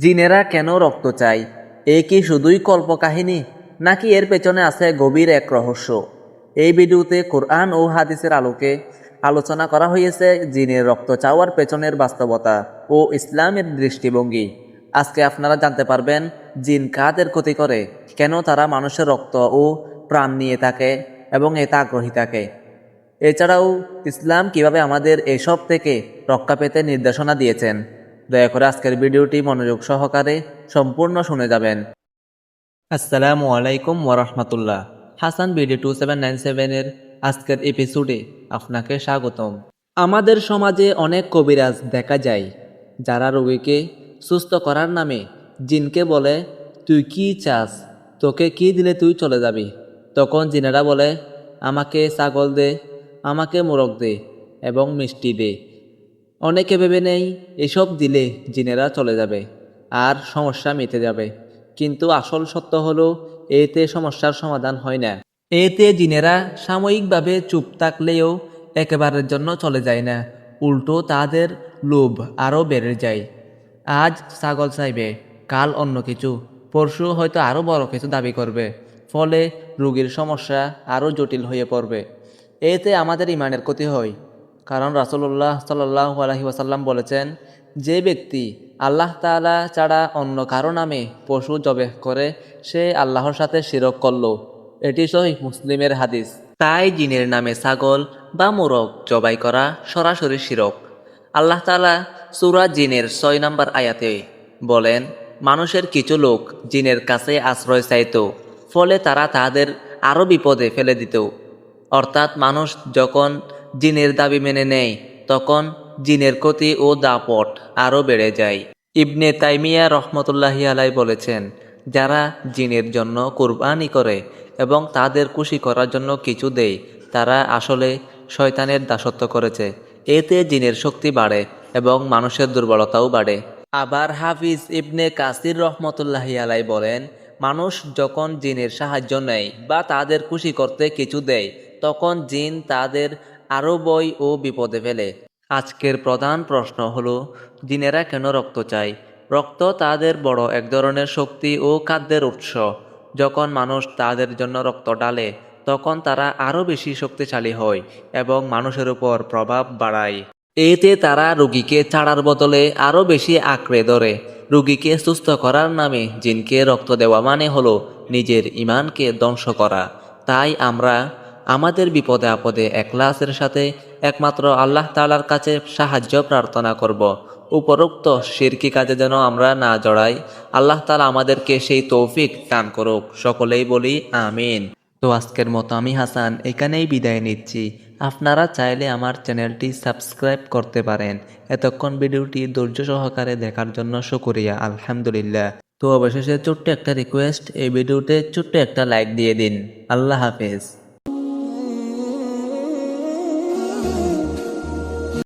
জিনেরা কেন রক্ত চায়? এ কি শুধুই কল্পকাহিনী? নাকি এর পেছনে আছে গভীর এক রহস্য? এই ভিডিওতে কোরআন ও হাদিসের আলোকে আলোচনা করা হয়েছে জিনের রক্ত চাওয়ার পেছনের বাস্তবতা ও ইসলামের দৃষ্টিভঙ্গি। আজকে আপনারা জানতে পারবেন জিন কাদের ক্ষতি করে, কেন তারা মানুষের রক্ত ও প্রাণ নিয়ে থাকে এবং এতে আগ্রহী থাকে। এছাড়াও ইসলাম কীভাবে আমাদের এসব থেকে রক্ষা পেতে নির্দেশনা দিয়েছেন? দয়া করে আজকের ভিডিওটি মনোযোগ সহকারে সম্পূর্ণ শুনে যাবেন। আসসালামু আলাইকুম ওরহমতুল্লাহ Hasan BD two seven nine সেভেনের আজকের এপিসোডে আপনাকে স্বাগতম। আমাদের সমাজে অনেক কবিরাজ দেখা যায়, যারা রোগীকে সুস্থ করার নামে জিনকে বলে, তুই কি চাস? তোকে কি দিলে তুই চলে যাবি? তখন জিনেরা বলে, আমাকে ছাগল দে, আমাকে মোরগ দে এবং মিষ্টি দে। অনেকে ভেবে নেই, এসব দিলে জিনেরা চলে যাবে আর সমস্যা মিটে যাবে। কিন্তু আসল সত্য হলো, এতে সমস্যার সমাধান হয় না। এতে জিনেরা সাময়িকভাবে চুপ থাকলেও একেবারের জন্য চলে যায় না। উল্টো তাদের লোভ আরও বেড়ে যায়। আজ ছাগল চাইবে, কাল অন্য কিছু। পরশু হয়তো আরও বড় কিছু দাবি করবে। ফলে রোগীর সমস্যা আরও জটিল হয়ে পড়বে। এতে আমাদের ইমানের ক্ষতি হয়। কারণ রাসুল্লাহ সাল্লাহ আলহি ওয়াসাল্লাম বলেছেন, যে ব্যক্তি আল্লাহ তাআলা ছাড়া অন্য কারও নামে পশু জবে করে, সে আল্লাহর সাথে শিরক করল। এটি সহি মুসলিমের হাদিস। তাই জিনের নামে ছাগল বা মোরগ জবাই করা সরাসরি শিরক। আল্লাহ তাআলা সুরা জিনের ছয় নম্বর আয়াতে বলেন, মানুষের কিছু লোক জিনের কাছে আশ্রয় চাইত, ফলে তারা তাদের আরও বিপদে ফেলে দিত। অর্থাৎ মানুষ যখন জিনের দাবি মেনে নেয়, তখন জিনের ক্ষতি ও দাপট আরও বেড়ে যায়। ইবনে তাইমিয়া রহমতুল্লাহি আলাই বলেছেন, যারা জিনের জন্য কুরবানি করে এবং তাদের খুশি করার জন্য কিছু দেয়, তারা আসলে শয়তানের দাসত্ব করেছে। এতে জিনের শক্তি বাড়ে এবং মানুষের দুর্বলতাও বাড়ে। আবার হাফিজ ইবনে কাসির রহমতুল্লাহি আলাই বলেন, মানুষ যখন জিনের সাহায্য নেয় বা তাদের খুশি করতে কিছু দেয়, তখন জিন তাদের আরও বই ও বিপদে ফেলে। আজকের প্রধান প্রশ্ন হলো, জিনেরা কেন রক্ত চায়? রক্ত তাদের বড় এক ধরনের শক্তি ও খাদ্যের উৎস। যখন মানুষ তাদের জন্য রক্ত ডালে, তখন তারা আরও বেশি শক্তিশালী হয় এবং মানুষের উপর প্রভাব বাড়ায়। এতে তারা রোগীকে ছাড়ার বদলে আরও বেশি আঁকড়ে ধরে। রোগীকে সুস্থ করার নামে জিনকে রক্ত দেওয়া মানে হলো নিজের ইমানকে ধ্বংস করা। তাই আমরা আমাদের বিপদে আপদে একলাসের সাথে একমাত্র আল্লাহ তালার কাছে সাহায্য প্রার্থনা করব। উপরোক্ত শিরকি কাজে যেন আমরা না জড়াই, আল্লাহ তালা আমাদেরকে সেই তৌফিক দান করুক। সকলেই বলি, আমিন। তো আজকের মতো আমি হাসান, এখানেই বিদায় নিচ্ছি। আপনারা চাইলে আমার চ্যানেলটি সাবস্ক্রাইব করতে পারেন। এতক্ষণ ভিডিওটি ধৈর্য সহকারে দেখার জন্য শুকরিয়া, আলহামদুলিল্লাহ। তো অবশেষে ছোট্ট একটা রিকোয়েস্ট এই ভিডিওতে ছোট্ট একটা লাইক দিয়ে দিন। আল্লাহ হাফেজ। amor.